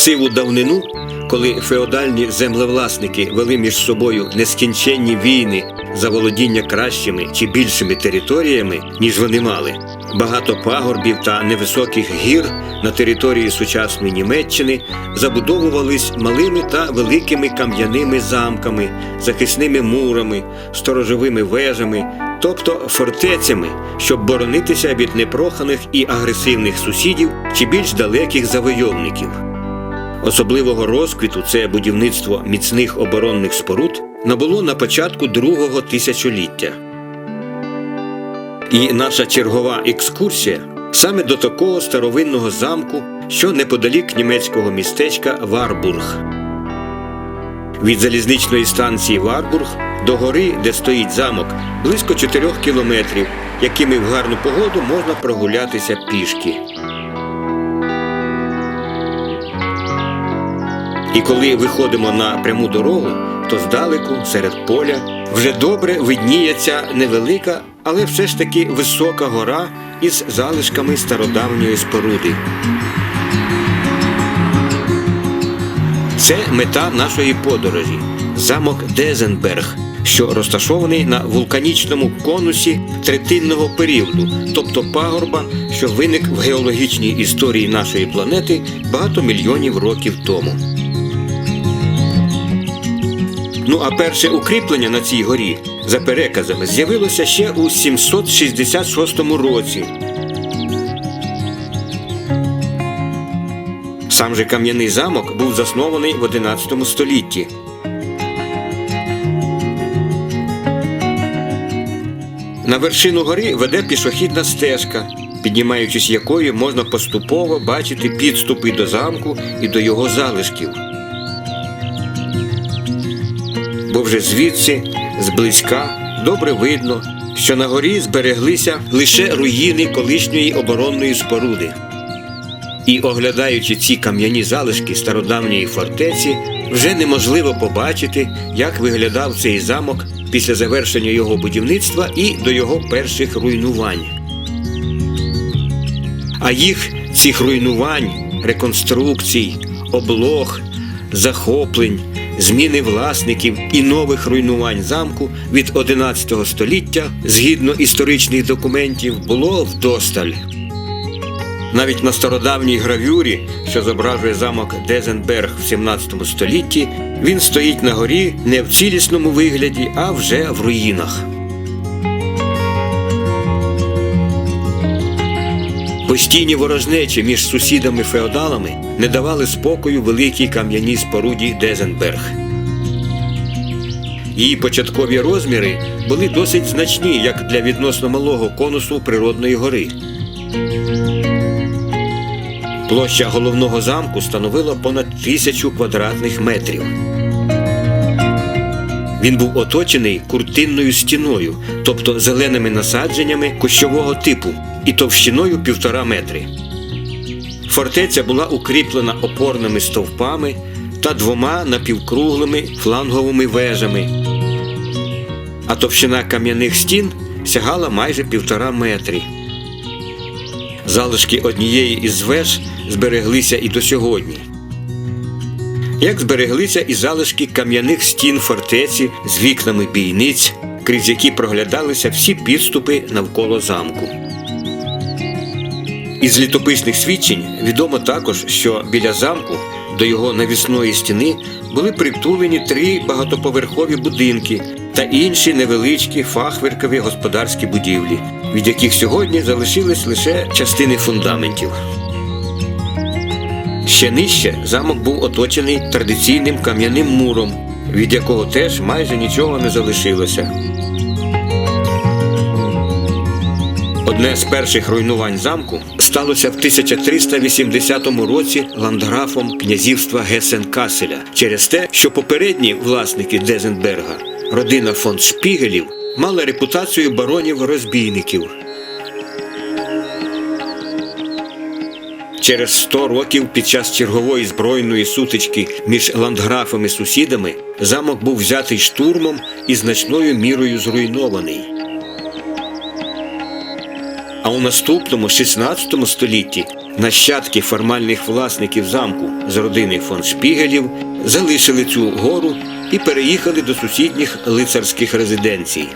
Сиву давнину, коли феодальні землевласники вели між собою нескінченні війни за володіння кращими чи більшими територіями, ніж вони мали, багато пагорбів та невисоких гір на території сучасної Німеччини забудовувались малими та великими кам'яними замками, захисними мурами, сторожовими вежами, тобто фортецями, щоб боронитися від непроханих і агресивних сусідів чи більш далеких завойовників. Особливого розквіту це будівництво міцних оборонних споруд набуло на початку другого тисячоліття. І наша чергова екскурсія саме до такого старовинного замку, що неподалік німецького містечка Варбург. Від залізничної станції Варбург до гори, де стоїть замок, близько 4 кілометрів, якими в гарну погоду можна прогулятися пішки. І коли виходимо на пряму дорогу, то здалеку, серед поля, вже добре видніється невелика, але все ж таки висока гора із залишками стародавньої споруди. Це мета нашої подорожі замок Дезенберг, що розташований на вулканічному конусі третинного періоду, тобто пагорба, що виник в геологічній історії нашої планети багато мільйонів років тому. Ну а перше укріплення на цій горі, за переказами, з'явилося ще у 766 році. Сам же кам'яний замок був заснований в 11 столітті. На вершину гори веде пішохідна стежка, піднімаючись якою можна поступово бачити підступи до замку і до його залишків. Бо вже звідси, зблизька, добре видно, що на горі збереглися лише руїни колишньої оборонної споруди. І оглядаючи ці кам'яні залишки стародавньої фортеці, вже неможливо побачити, як виглядав цей замок після завершення його будівництва і до його перших руйнувань. А їх цих руйнувань, реконструкцій, облог, захоплень, зміни власників і нових руйнувань замку від 11 століття, згідно історичних документів, було вдосталь. Навіть на стародавній гравюрі, що зображує замок Дезенберг в 17 столітті, він стоїть на горі не в цілісному вигляді, а вже в руїнах. Постійні ворожнечі між сусідами-феодалами не давали спокою великій кам'яній споруді Дезенберг. Її початкові розміри були досить значні як для відносно малого конусу природної гори. Площа головного замку становила понад тисячу квадратних метрів. Він був оточений куртинною стіною, тобто зеленими насадженнями кущового типу і товщиною півтора метри. Фортеця була укріплена опорними стовпами та двома напівкруглими фланговими вежами, а товщина кам'яних стін сягала майже півтора метри. Залишки однієї із веж збереглися і до сьогодні. Як збереглися і залишки кам'яних стін фортеці з вікнами бійниць, крізь які проглядалися всі підступи навколо замку. Із літописних свідчень відомо також, що біля замку до його навісної стіни були притулені три багатоповерхові будинки та інші невеличкі фахверкові господарські будівлі, від яких сьогодні залишились лише частини фундаментів. Ще нижче замок був оточений традиційним кам'яним муром, від якого теж майже нічого не залишилося. Одне з перших руйнувань замку сталося в 1380 році ландграфом князівства Гесен-Каселя через те, що попередні власники Дезенберга, родина фон Шпігелів, мали репутацію баронів-розбійників. Через 100 років під час чергової збройної сутички між ландграфами-сусідами замок був взятий штурмом і значною мірою зруйнований. А у наступному 16 столітті Нащадки формальних власників замку з родини фон Шпігелів залишили цю гору і переїхали до сусідніх лицарських резиденцій.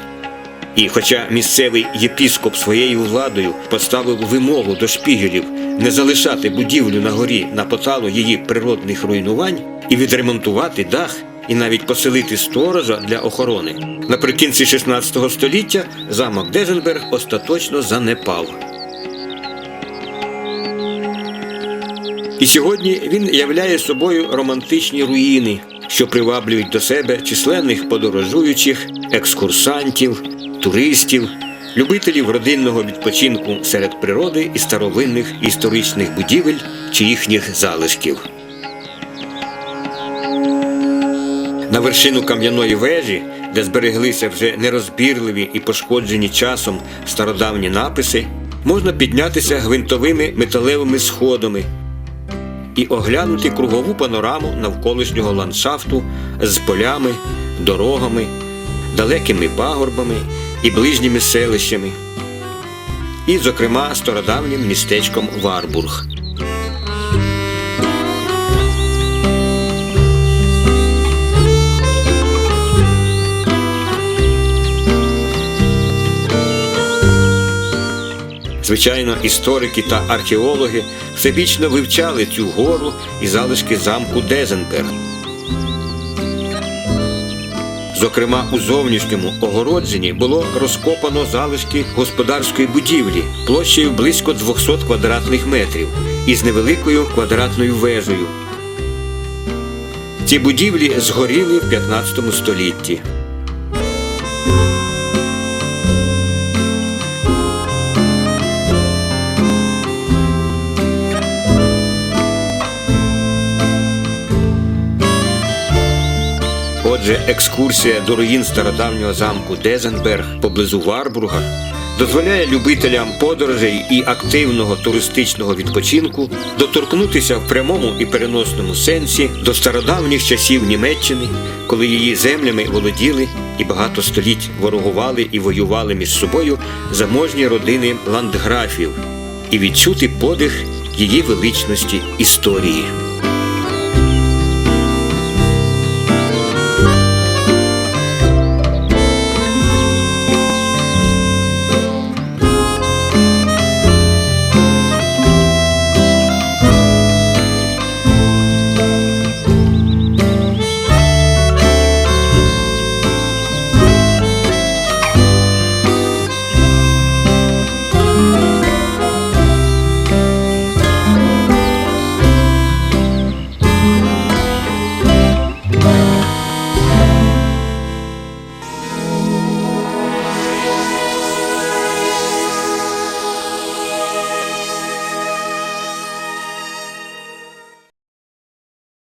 І хоча місцевий єпіскоп своєю владою поставив вимогу до шпігелів не залишати будівлю на горі на поталу її природних руйнувань і відремонтувати дах, і навіть поселити сторожа для охорони, наприкінці 16 століття замок Дезенберг остаточно занепав. І сьогодні він являє собою романтичні руїни, що приваблюють до себе численних подорожуючих, екскурсантів, туристів, любителів родинного відпочинку серед природи і старовинних історичних будівель чи їхніх залишків. На вершину кам'яної вежі, де збереглися вже нерозбірливі і пошкоджені часом стародавні написи, можна піднятися гвинтовими металевими сходами і оглянути кругову панораму навколишнього ландшафту з полями, дорогами, далекими пагорбами і ближніми селищами, і, зокрема, стародавнім містечком Варбург. Звичайно, історики та археологи всебічно вивчали цю гору і залишки замку Дезенберг. Зокрема, у зовнішньому огородженні було розкопано залишки господарської будівлі площею близько 200 квадратних метрів із невеликою квадратною вежею. Ці будівлі згоріли в 15 столітті. Отже, екскурсія до руїн стародавнього замку Дезенберг поблизу Варбурга дозволяє любителям подорожей і активного туристичного відпочинку доторкнутися в прямому і переносному сенсі до стародавніх часів Німеччини, коли її землями володіли і багато століть ворогували і воювали між собою заможні родини ландграфів, і відчути подих її величності історії.